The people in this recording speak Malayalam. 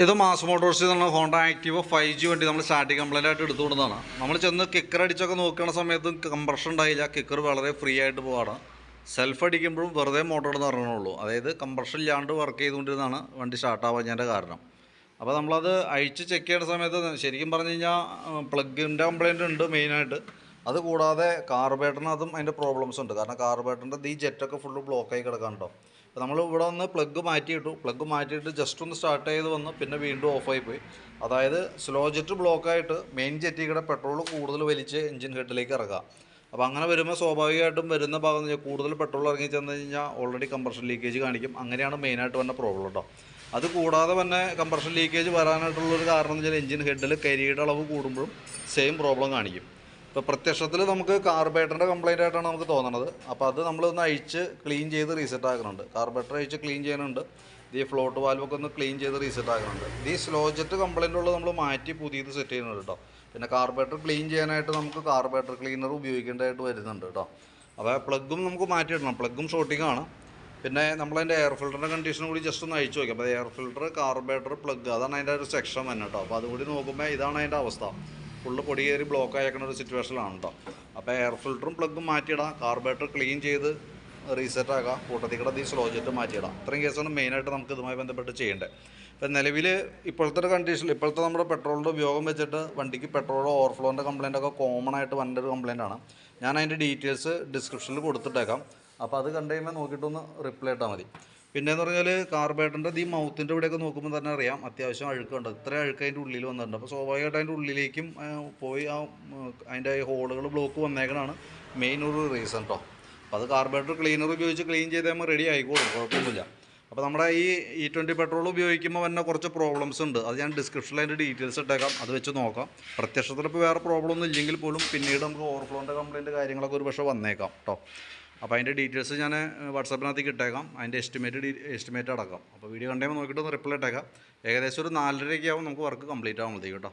ഇത് മാസ് മോട്ടോഴ്സിൽ നിന്ന് ഹോണ്ട ആക്റ്റീവ് ഫൈവ് ജി വണ്ടി നമ്മൾ സ്റ്റാർട്ടിങ് കംപ്ലൈന്റ് ആയിട്ട് എടുത്തുകൊണ്ടതാണ് നമ്മൾ ചെന്ന് കിക്കർ അടിച്ചൊക്കെ നോക്കുന്ന സമയത്ത് കംപ്രഷൻ ഉണ്ടായില്ല. കിക്കർ വളരെ ഫ്രീ ആയിട്ട് പോവാണ്. സെൽഫ് അടിക്കുമ്പോഴും വെറുതെ മോട്ടോർ എന്ന് പറഞ്ഞുള്ളൂ അതായത് കംപ്രഷൻ ഇല്ലാണ്ട് വർക്ക് ചെയ്തുകൊണ്ടിരുന്നതാണ് വണ്ടി സ്റ്റാർട്ട് ആവാഞ്ഞതിന്റെ കാരണം. അപ്പോൾ നമ്മളത് അഴിച്ച് ചെക്ക് ചെയ്യുന്ന സമയത്ത് ശരിക്കും പറഞ്ഞു കഴിഞ്ഞാൽ പ്ലഗിന്റെ കംപ്ലൈന്റ് ഉണ്ട് മെയിനായിട്ട് അത് കൂടാതെ കാർബേറ്ററിനകത്തും അതിന്റെ പ്രോബ്ലംസ് ഉണ്ട്. കാരണം കാർബേറ്ററിന്റെ ഈ ജെറ്റൊക്കെ ഫുള്ള് ബ്ലോക്കായി കിടക്കാനുണ്ടോ അപ്പോൾ നമ്മൾ ഇവിടെ വന്ന് പ്ലഗ് മാറ്റിയിട്ടു പ്ലഗ് മാറ്റിയിട്ട് ജസ്റ്റ് ഒന്ന് സ്റ്റാർട്ട് ചെയ്ത് വന്ന് പിന്നെ വീണ്ടും ഓഫായി പോയി. അതായത് സ്ലോ ജെറ്റ് ബ്ലോക്കായിട്ട് മെയിൻ ജെറ്റിൽ കൂടെ പെട്രോൾ കൂടുതൽ വലിച്ച് എഞ്ചിൻ ഹെഡിലേക്ക് ഇറങ്ങുക അപ്പോൾ അങ്ങനെ വരുമ്പോൾ സ്വാഭാവികമായിട്ടും വരുന്ന ഭാഗം എന്ന് വെച്ചാൽ കൂടുതൽ പെട്രോൾ ഇറങ്ങി ചെന്ന് കഴിഞ്ഞാൽ ഓൾറെഡി കംപ്രഷൻ ലീക്കേജ് കാണിക്കും. അങ്ങനെയാണ് മെയിനായിട്ട് വന്ന പ്രോബ്ലം കേട്ടോ അത് കൂടാതെ തന്നെ കംപ്രഷൻ ലീക്കേജ് വരാനായിട്ടുള്ളൊരു കാരണം എന്ന് വെച്ചാൽ എഞ്ചിൻ ഹെഡിൽ കരിയുടെ അളവ് കൂടുമ്പോഴും സെയിം പ്രോബ്ലം കാണിക്കും. ഇപ്പോൾ പ്രത്യക്ഷത്തിൽ നമുക്ക് കാർബേറ്ററിന്റെ കംപ്ലൈന്റ് ആയിട്ടാണ് നമുക്ക് തോന്നുന്നത് അപ്പോൾ അത് നമ്മളൊന്ന് അഴിച്ച് ക്ലീൻ ചെയ്ത് റീസെറ്റ് ആക്കുന്നുണ്ട് കാർബേറ്റർ അഴിച്ച് ക്ലീൻ ചെയ്യുന്നുണ്ട്. ഈ ഫ്ലോട്ട് വാൽവൊക്കെ ഒന്ന് ക്ലീൻ ചെയ്ത് റീസെറ്റ് ആക്കുന്നുണ്ട് ഈ സ്ലോ ജെറ്റ് കംപ്ലൈന്റ് ഉള്ളത് നമ്മൾ മാറ്റി പുതിയത് സെറ്റ് ചെയ്യുന്നുണ്ട് കേട്ടോ. പിന്നെ കാർബേറ്റർ ക്ലീൻ ചെയ്യാനായിട്ട് നമുക്ക് കാർബേറ്റർ ക്ലീനർ ഉപയോഗിക്കേണ്ടതായിട്ട് വരുന്നുണ്ട് കേട്ടോ. അപ്പോൾ പ്ലഗും നമുക്ക് മാറ്റിയിടണം പ്ലഗും ഷോർട്ടിംഗ് ആണ്. പിന്നെ നമ്മളതിന്റെ എയർ ഫിൽറ്ററിന്റെ കണ്ടീഷൻ കൂടി ജസ്റ്റ് ഒന്ന് അഴിച്ചു നോക്കാം അപ്പോൾ എയർ ഫിൽറ്റർ കാർബേറ്റർ പ്ലഗ് അതാണ് അതിന്റെ ഒരു സെക്ഷൻ തന്നെ കേട്ടോ. അപ്പോൾ അതുകൂടി നോക്കുമ്പോൾ ഇതാണ് അതിന്റെ അവസ്ഥ. ഫുള്ള് പൊടി ബ്ലോക്ക് ആയേക്കുന്ന ഒരു സിറ്റുവേഷനിലാണ് കേട്ടോ അപ്പോൾ എയർ ഫിൽറ്ററും പ്ലഗും മാറ്റിയിടാം കാർബേറ്റർ ക്ലീൻ ചെയ്ത് റീസെറ്റ് ആക്കാം കൂട്ടത്തിക്കടെ കൂടെ ഈ സ്ലോ ജെറ്റ് മാറ്റിയിടാം. ഇത്രയും കേസാണ് മെയിനായിട്ട് നമുക്ക് ഇതുമായി ബന്ധപ്പെട്ട് ചെയ്യേണ്ടത് ഇപ്പം നിലവിൽ ഇപ്പോഴത്തെ ഒരു കണ്ടീഷനിൽ ഇപ്പോഴത്തെ നമ്മുടെ പെട്രോളിന്റെ ഉപയോഗം വെച്ചിട്ട് വണ്ടിക്ക് പെട്രോൾ ഓവർഫ്ലോന്റെ കംപ്ലൈന്റ് ഒക്കെ കോമൺ ആയിട്ട് വന്ന ഒരു കംപ്ലൈന്റ് ആണ്. ഞാൻ അതിന്റെ ഡീറ്റെയിൽസ് ഡിസ്ക്രിപ്ഷനിൽ കൊടുത്തിട്ടേക്കാം. അപ്പോൾ അത് കണ്ടു കഴിയുമ്പോൾ നോക്കിയിട്ടൊന്ന് റിപ്ലൈ ഇട്ടാൽ മതി. പിന്നെയെന്ന് പറഞ്ഞാൽ കാർബേറ്ററിന്റെ ഈ മൗത്തിന്റെ ഇവിടെയൊക്കെ നോക്കുമ്പോൾ തന്നെ അറിയാം അത്യാവശ്യം അഴുക്കുണ്ട്. ഇത്ര അഴുക്ക് അതിന്റെ ഉള്ളിൽ വന്നിട്ടുണ്ട്. അപ്പോൾ സ്വാഭാവികമായിട്ട് അതിന്റെ ഉള്ളിലേക്കും പോയി ആ അതിന്റെ ഹോളുകൾ ബ്ലോക്ക് വന്നേക്കണാണ് മെയിൻ ഒരു റീസൺ കേട്ടോ അപ്പോൾ അത് കാർബേറ്റർ ക്ലീനർ ഉപയോഗിച്ച് ക്ലീൻ ചെയ്താൽ റെഡി ആയിക്കോളും കുഴപ്പമൊന്നുമില്ല. അപ്പോൾ നമ്മുടെ ഈ ഇ ട്വന്റി പെട്രോൾ ഉപയോഗിക്കുമ്പോൾ തന്നെ കുറച്ച് പ്രോബ്ലംസ് ഉണ്ട്. അത് ഞാൻ ഡിസ്ക്രിപ്ഷനിൽ അതിന്റെ ഡീറ്റെയിൽസ് ഇട്ടേക്കാം. അത് വെച്ച് നോക്കാം. പ്രത്യക്ഷത്തിൽ ഇപ്പോൾ വേറെ പ്രോബ്ലം ഒന്നും ഇല്ലെങ്കിൽ പോലും പിന്നീട് നമുക്ക് ഓവർഫ്ലോന്റെ കംപ്ലയിന്റ് കാര്യങ്ങളൊക്കെ ഒരു പക്ഷേ വന്നേക്കാം കേട്ടോ അപ്പോൾ അതിന്റെ ഡീറ്റെയിൽസ് ഞാൻ വാട്സാപ്പിനകത്തേക്ക് ഇട്ടേക്കാം. അതിന്റെ എസ്റ്റിമേറ്റ് എസ്റ്റിമേറ്റ് അടക്കാം. അപ്പോൾ വീഡിയോ കണ്ടുമ്പോൾ നോക്കിയിട്ട് ഒന്ന് റിപ്ലൈ ഇട്ടേക്കാം. ഏകദേശം ഒരു നാലരയ്ക്ക് ആവും നമുക്ക് വർക്ക് കംപ്ലീറ്റ് ആകുമ്പോഴത്തേക്കും കേട്ടോ.